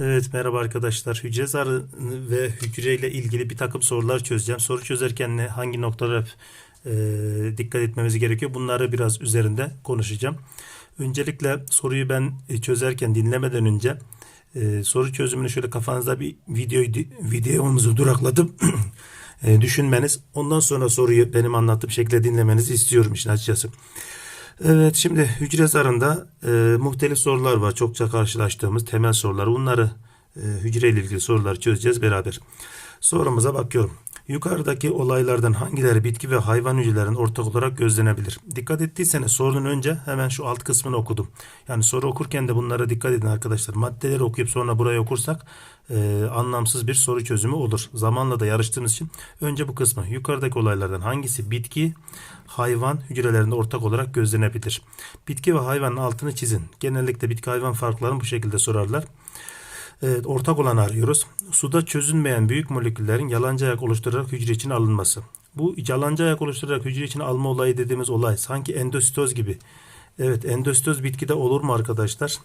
Evet merhaba arkadaşlar. Hücre zarı ve hücre ile ilgili bir takım sorular çözeceğim. Soru çözerken ne, hangi noktalara e, dikkat etmemiz gerekiyor? Bunları biraz üzerinde konuşacağım. Öncelikle soruyu ben e, çözerken dinlemeden önce e, soru çözümünü şöyle kafanızda bir videoyu videomuzu duraklatıp e, düşünmeniz. Ondan sonra soruyu benim anlattığım şekilde dinlemenizi istiyorum işin açıkçası. Evet şimdi hücre zarında e, muhtelif sorular var. Çokça karşılaştığımız temel sorular. Bunları e, hücre ile ilgili soruları çözeceğiz beraber. Sorumuza bakıyorum. Yukarıdaki olaylardan hangileri bitki ve hayvan hücrelerin ortak olarak gözlenebilir? Dikkat ettiyseniz sorunun önce hemen şu alt kısmını okudum. Yani soru okurken de bunlara dikkat edin arkadaşlar. Maddeleri okuyup sonra burayı okursak e, anlamsız bir soru çözümü olur. Zamanla da yarıştığımız için önce bu kısmı. Yukarıdaki olaylardan hangisi bitki, hayvan hücrelerinde ortak olarak gözlenebilir? Bitki ve hayvanın altını çizin. Genellikle bitki hayvan farklarını bu şekilde sorarlar. Evet, ortak olanı arıyoruz. Suda çözünmeyen büyük moleküllerin yalancı ayak oluşturarak hücre içine alınması. Bu yalancı ayak oluşturarak hücre içine alma olayı dediğimiz olay sanki endositoz gibi. Evet endositoz bitkide olur mu arkadaşlar?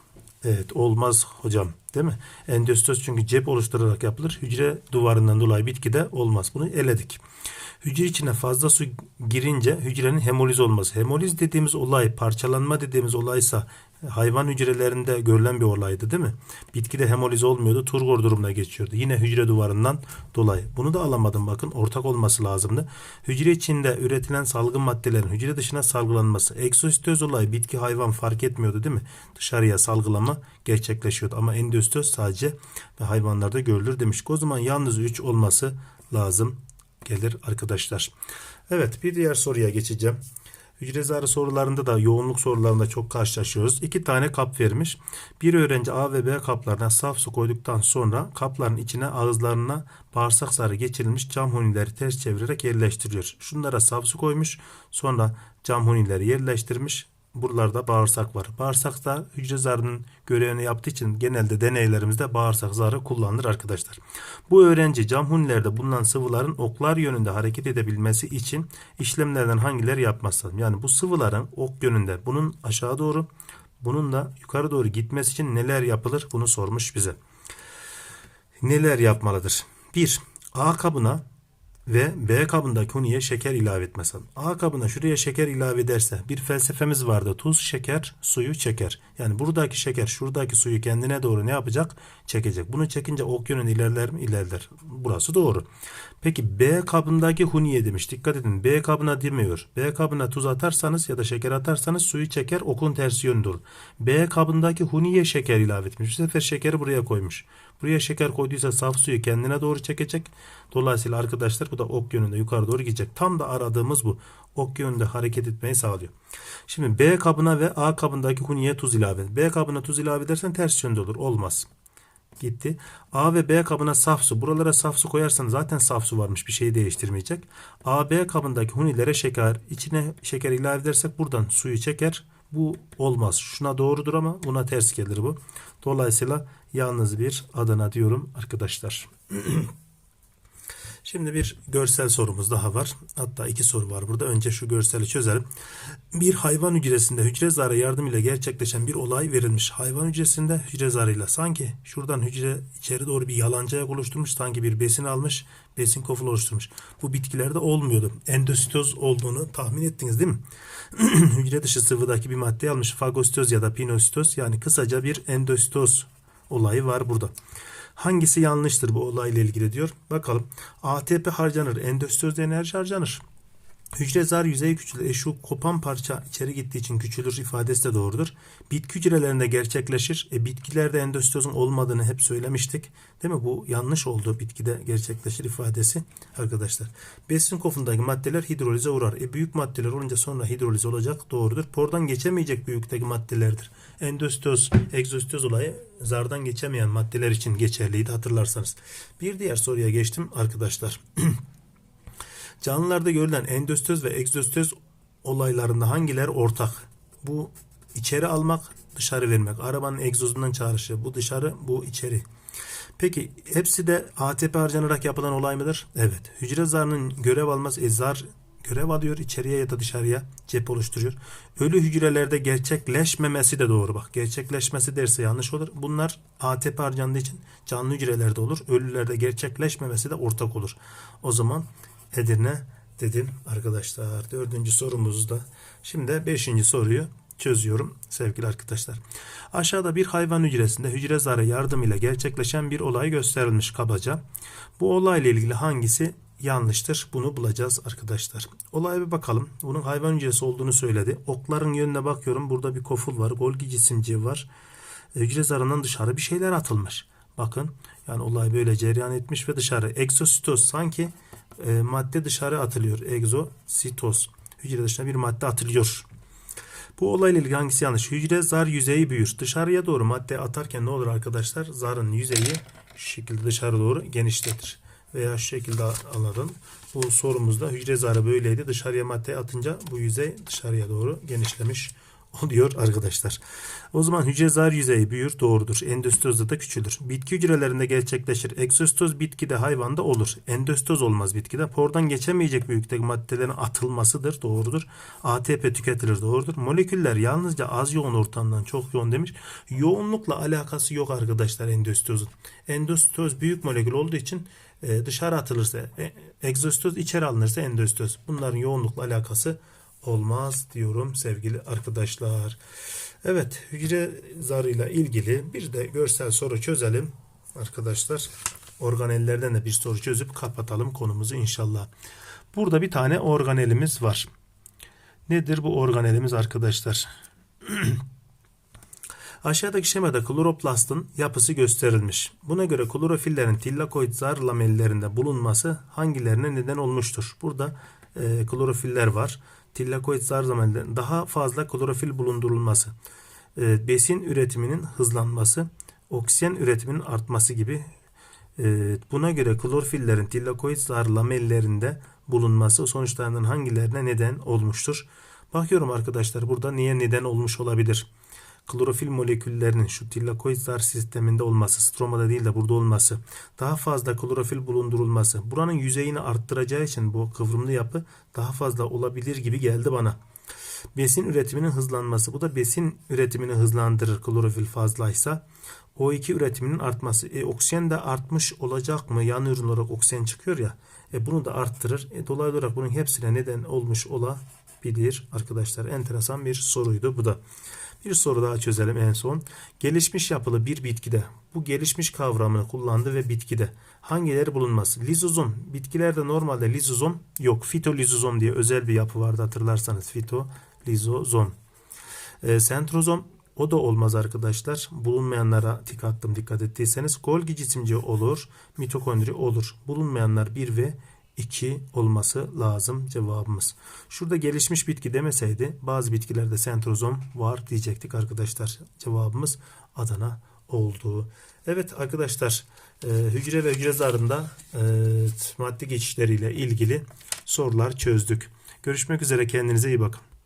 Evet olmaz hocam değil mi? Endositoz çünkü cep oluşturarak yapılır. Hücre duvarından dolayı bitkide olmaz. Bunu eledik. Hücre içine fazla su girince hücrenin hemoliz olması. Hemoliz dediğimiz olay, parçalanma dediğimiz olaysa hayvan hücrelerinde görülen bir olaydı değil mi? Bitkide hemoliz olmuyordu. Turgor durumuna geçiyordu. Yine hücre duvarından dolayı. Bunu da alamadım bakın. Ortak olması lazımdı. Hücre içinde üretilen salgın maddelerin hücre dışına salgılanması. Egzositoz olayı bitki hayvan fark etmiyordu değil mi? Dışarıya salgılama gerçekleşiyordu. Ama endositoz sadece ve hayvanlarda görülür demiş. O zaman yalnız 3 olması lazım gelir arkadaşlar. Evet bir diğer soruya geçeceğim. Hücre zarı sorularında da yoğunluk sorularında çok karşılaşıyoruz. İki tane kap vermiş. Bir öğrenci A ve B kaplarına saf su koyduktan sonra kapların içine ağızlarına bağırsak zarı geçirilmiş cam hunileri ters çevirerek yerleştiriyor. Şunlara saf su koymuş. Sonra cam hunileri yerleştirmiş. Buralarda bağırsak var. Bağırsak da hücre zarının görevini yaptığı için genelde deneylerimizde bağırsak zarı kullanılır arkadaşlar. Bu öğrenci cam hunilerde bulunan sıvıların oklar yönünde hareket edebilmesi için işlemlerden hangileri yapması lazım? Yani bu sıvıların ok yönünde bunun aşağı doğru bunun da yukarı doğru gitmesi için neler yapılır? Bunu sormuş bize. Neler yapmalıdır? 1. A kabına ve B kabındaki huniye şeker ilave lazım. A kabına şuraya şeker ilave ederse bir felsefemiz vardı. Tuz şeker suyu çeker. Yani buradaki şeker şuradaki suyu kendine doğru ne yapacak? Çekecek. Bunu çekince ok yönünde ilerler mi? İlerler. Burası doğru. Peki B kabındaki huniye demiş. Dikkat edin. B kabına demiyor. B kabına tuz atarsanız ya da şeker atarsanız suyu çeker. Okun tersi olur. B kabındaki huniye şeker ilave etmiş. Bu sefer şekeri buraya koymuş. Buraya şeker koyduysa saf suyu kendine doğru çekecek. Dolayısıyla arkadaşlar bu da ok yönünde yukarı doğru gidecek. Tam da aradığımız bu. Ok yönünde hareket etmeyi sağlıyor. Şimdi B kabına ve A kabındaki huniye tuz ilave. B kabına tuz ilave edersen ters yönde olur. Olmaz gitti. A ve B kabına saf su. Buralara saf su koyarsanız zaten saf su varmış. Bir şeyi değiştirmeyecek. A, B kabındaki hunilere şeker. içine şeker ilave edersek buradan suyu çeker. Bu olmaz. Şuna doğrudur ama buna ters gelir bu. Dolayısıyla yalnız bir Adana diyorum arkadaşlar. Şimdi bir görsel sorumuz daha var. Hatta iki soru var burada. Önce şu görseli çözelim. Bir hayvan hücresinde hücre zarı yardımıyla gerçekleşen bir olay verilmiş. Hayvan hücresinde hücre zarıyla sanki şuradan hücre içeri doğru bir yalancı oluşturmuş. Sanki bir besin almış. Besin koful oluşturmuş. Bu bitkilerde olmuyordu. Endositoz olduğunu tahmin ettiniz değil mi? hücre dışı sıvıdaki bir madde almış. Fagositoz ya da pinositoz yani kısaca bir endositoz olayı var burada. Hangisi yanlıştır bu olayla ilgili diyor. Bakalım. ATP harcanır. Endositoz enerji harcanır. Hücre zar yüzeyi küçülür. E şu kopan parça içeri gittiği için küçülür ifadesi de doğrudur. Bitki hücrelerinde gerçekleşir. E bitkilerde endositozun olmadığını hep söylemiştik. Değil mi? Bu yanlış oldu. Bitkide gerçekleşir ifadesi arkadaşlar. Besin kofundaki maddeler hidrolize uğrar. E büyük maddeler olunca sonra hidrolize olacak. Doğrudur. Pordan geçemeyecek büyükteki maddelerdir. Endositoz, egzositoz olayı zardan geçemeyen maddeler için geçerliydi hatırlarsanız. Bir diğer soruya geçtim arkadaşlar. Canlılarda görülen endostöz ve egzostöz olaylarında hangiler ortak? Bu içeri almak, dışarı vermek. Arabanın egzozundan çağrışı. Bu dışarı, bu içeri. Peki hepsi de ATP harcanarak yapılan olay mıdır? Evet. Hücre zarının görev alması, e, zar görev alıyor içeriye ya da dışarıya cep oluşturuyor. Ölü hücrelerde gerçekleşmemesi de doğru bak. Gerçekleşmesi derse yanlış olur. Bunlar ATP harcandığı için canlı hücrelerde olur. Ölülerde gerçekleşmemesi de ortak olur. O zaman Edirne dedim arkadaşlar. Dördüncü sorumuzda. Şimdi beşinci soruyu çözüyorum sevgili arkadaşlar. Aşağıda bir hayvan hücresinde hücre zarı yardımıyla gerçekleşen bir olay gösterilmiş kabaca. Bu olayla ilgili hangisi yanlıştır? Bunu bulacağız arkadaşlar. Olaya bir bakalım. Bunun hayvan hücresi olduğunu söyledi. Okların yönüne bakıyorum. Burada bir koful var. Golgi cisimciği var. E, Hücre zarından dışarı bir şeyler atılmış. Bakın yani olay böyle cereyan etmiş ve dışarı. Egzositoz sanki e, madde dışarı atılıyor. Egzositoz. Hücre dışına bir madde atılıyor. Bu olayla ilgili hangisi yanlış? Hücre zar yüzeyi büyür. Dışarıya doğru madde atarken ne olur arkadaşlar? Zarın yüzeyi şu şekilde dışarı doğru genişletir. Veya şu şekilde anladın. Bu sorumuzda hücre zarı böyleydi. Dışarıya madde atınca bu yüzey dışarıya doğru genişlemiş oluyor arkadaşlar. O zaman hücre zar yüzeyi büyür doğrudur. Endostozda da küçülür. Bitki hücrelerinde gerçekleşir. Egzostoz bitkide hayvanda olur. Endostoz olmaz bitkide. Pordan geçemeyecek büyüklükteki maddelerin atılmasıdır doğrudur. ATP tüketilir doğrudur. Moleküller yalnızca az yoğun ortamdan çok yoğun demiş. Yoğunlukla alakası yok arkadaşlar endostozun. Endostoz büyük molekül olduğu için e, dışarı atılırsa e, egzostoz içeri alınırsa endostoz. Bunların yoğunlukla alakası olmaz diyorum sevgili arkadaşlar. Evet hücre zarıyla ilgili bir de görsel soru çözelim arkadaşlar. Organellerden de bir soru çözüp kapatalım konumuzu inşallah. Burada bir tane organelimiz var. Nedir bu organelimiz arkadaşlar? Aşağıdaki şemada kloroplastın yapısı gösterilmiş. Buna göre klorofillerin tillakoid zar lamellerinde bulunması hangilerine neden olmuştur? Burada e, klorofiller var. Tillakoid zar lamellerinde daha fazla klorofil bulundurulması, e, besin üretiminin hızlanması, oksijen üretiminin artması gibi. E, buna göre klorofillerin tillakoid zar lamellerinde bulunması sonuçlarının hangilerine neden olmuştur? Bakıyorum arkadaşlar burada niye neden olmuş olabilir? Klorofil moleküllerinin şu tillakoid zar sisteminde olması, stromada değil de burada olması, daha fazla klorofil bulundurulması, buranın yüzeyini arttıracağı için bu kıvrımlı yapı daha fazla olabilir gibi geldi bana. Besin üretiminin hızlanması, bu da besin üretimini hızlandırır klorofil fazlaysa. O2 üretiminin artması, e, oksijen de artmış olacak mı? Yan ürün olarak oksijen çıkıyor ya, e, bunu da arttırır. E, dolaylı olarak bunun hepsine neden olmuş olabilir arkadaşlar. Enteresan bir soruydu bu da. Bir soru daha çözelim en son. Gelişmiş yapılı bir bitkide bu gelişmiş kavramını kullandı ve bitkide hangileri bulunması? Lizozom. Bitkilerde normalde lizozom yok. Fitolizozom diye özel bir yapı vardı hatırlarsanız. Fitolizozom. E, sentrozom o da olmaz arkadaşlar. Bulunmayanlara tik attım dikkat ettiyseniz. Golgi cisimci olur. Mitokondri olur. Bulunmayanlar 1 ve 2 olması lazım cevabımız. Şurada gelişmiş bitki demeseydi bazı bitkilerde sentrozom var diyecektik arkadaşlar. Cevabımız Adana oldu. Evet arkadaşlar e, hücre ve hücre zarında e, madde geçişleriyle ilgili sorular çözdük. Görüşmek üzere kendinize iyi bakın.